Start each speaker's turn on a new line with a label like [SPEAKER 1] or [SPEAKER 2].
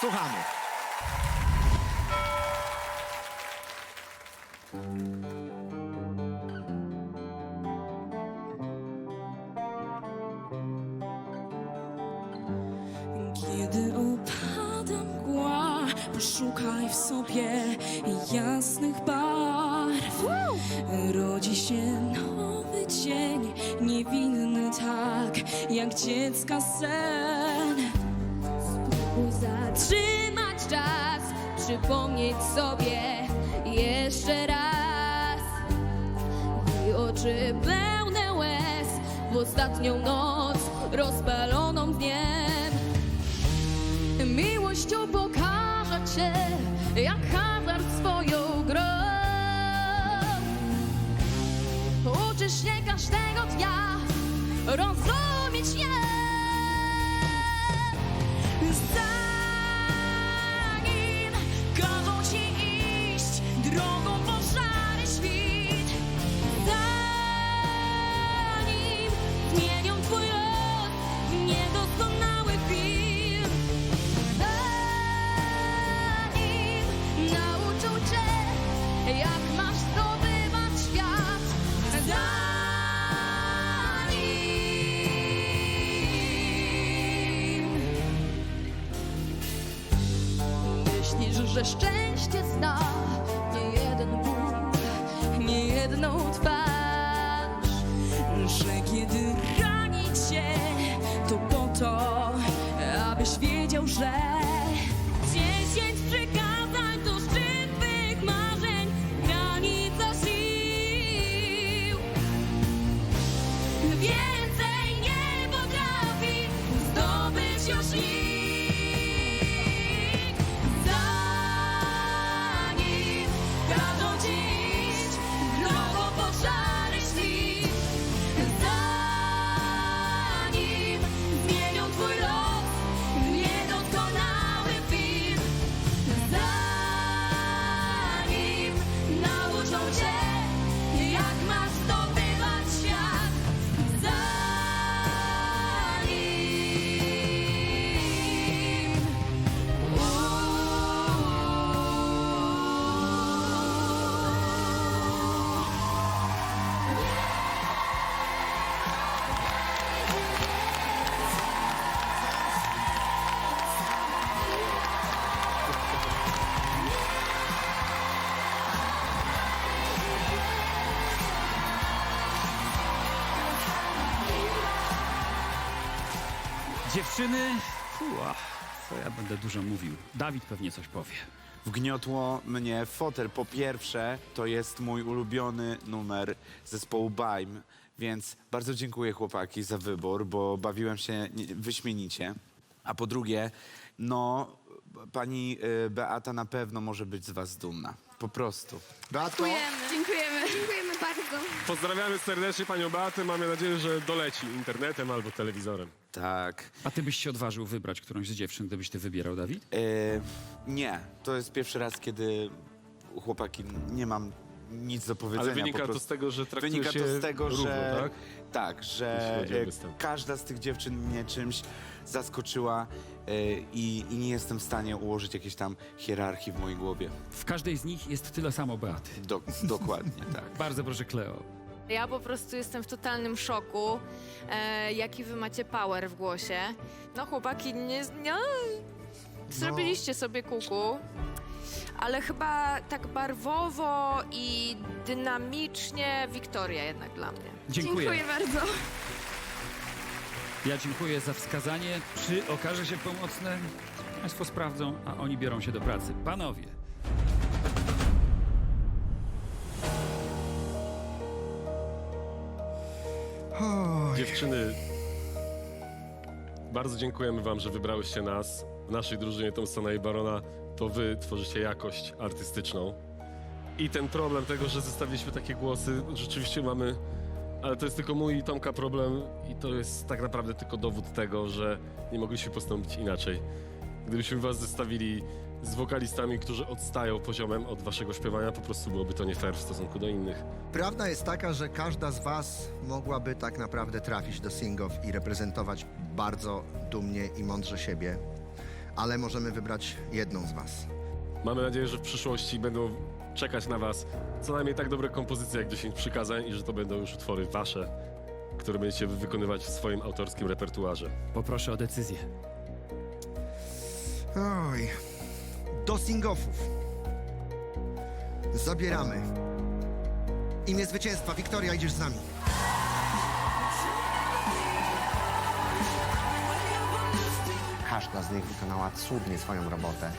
[SPEAKER 1] Słuchamy.
[SPEAKER 2] Kiedy upada mgła, poszukaj w sobie jasnych barw. Rodzi się nowy dzień, niewinny tak, jak dziecka sen. Zatrzymać czas, przypomnieć sobie jeszcze raz. I oczy pełne łez w ostatnią noc rozpaloną dniem. Miłością pokażę cię, jak hazard swoją grą. Uczysz się każdego dnia rozumieć je. Że szczęście zna nie jeden ból, nie jedną twarz, że kiedy rani cię, to po to, abyś wiedział, że dziesięć przykazań to szczyt marzeń, granica sił. Więcej
[SPEAKER 3] Dziewczyny, Ua, co ja będę dużo mówił. Dawid pewnie coś powie.
[SPEAKER 4] Wgniotło mnie w fotel. Po pierwsze, to jest mój ulubiony numer zespołu Baim, więc bardzo dziękuję chłopaki za wybór, bo bawiłem się nie- wyśmienicie. A po drugie, no, pani y, Beata na pewno może być z was dumna. Po prostu.
[SPEAKER 1] Beatko,
[SPEAKER 5] Dziękujemy. Dziękujemy bardzo.
[SPEAKER 6] Pozdrawiamy serdecznie panią Beatę. Mamy nadzieję, że doleci internetem albo telewizorem.
[SPEAKER 4] Tak.
[SPEAKER 3] A ty byś się odważył wybrać którąś z dziewczyn, gdybyś ty wybierał, Dawid?
[SPEAKER 4] Y, nie, to jest pierwszy raz, kiedy chłopaki nie mam nic do powiedzenia.
[SPEAKER 6] Ale wynika
[SPEAKER 4] po
[SPEAKER 6] to
[SPEAKER 4] prostu.
[SPEAKER 6] z tego, że traktuje
[SPEAKER 4] Wynika
[SPEAKER 6] się
[SPEAKER 4] to z tego,
[SPEAKER 6] równo,
[SPEAKER 4] że
[SPEAKER 6] tak?
[SPEAKER 4] tak, że e, każda z tych dziewczyn mnie czymś zaskoczyła e, i, i nie jestem w stanie ułożyć jakiejś tam hierarchii w mojej głowie.
[SPEAKER 3] W każdej z nich jest tyle samo Beaty.
[SPEAKER 4] Do, dokładnie, tak.
[SPEAKER 3] Bardzo proszę, Kleo.
[SPEAKER 5] Ja po prostu jestem w totalnym szoku, e, jaki wy macie power w głosie. No chłopaki, nie, nie zrobiliście sobie kuku, ale chyba tak barwowo i dynamicznie Wiktoria jednak dla mnie.
[SPEAKER 3] Dziękuję.
[SPEAKER 5] bardzo.
[SPEAKER 3] Ja dziękuję za wskazanie. Czy okaże się pomocne? Państwo sprawdzą, a oni biorą się do pracy. Panowie,
[SPEAKER 6] Dziewczyny, bardzo dziękujemy wam, że wybrałyście nas. W naszej drużynie Thompsona i Barona to wy tworzycie jakość artystyczną. I ten problem tego, że zestawiliśmy takie głosy, rzeczywiście mamy... Ale to jest tylko mój i Tomka problem i to jest tak naprawdę tylko dowód tego, że nie mogliśmy postąpić inaczej. Gdybyśmy was zestawili z wokalistami, którzy odstają poziomem od waszego śpiewania, po prostu byłoby to nie fair w stosunku do innych.
[SPEAKER 1] prawda jest taka, że każda z was mogłaby tak naprawdę trafić do Singow i reprezentować bardzo dumnie i mądrze siebie. ale możemy wybrać jedną z was.
[SPEAKER 6] Mamy nadzieję, że w przyszłości będą czekać na was co najmniej tak dobre kompozycje jak 10 przykazań i że to będą już utwory wasze, które będziecie wy- wykonywać w swoim autorskim repertuarze.
[SPEAKER 3] Poproszę o decyzję.
[SPEAKER 1] Oj. Do sing-offów. Zabieramy. Imię zwycięstwa. Wiktoria, idziesz z nami.
[SPEAKER 7] Każda z nich wykonała cudnie swoją robotę.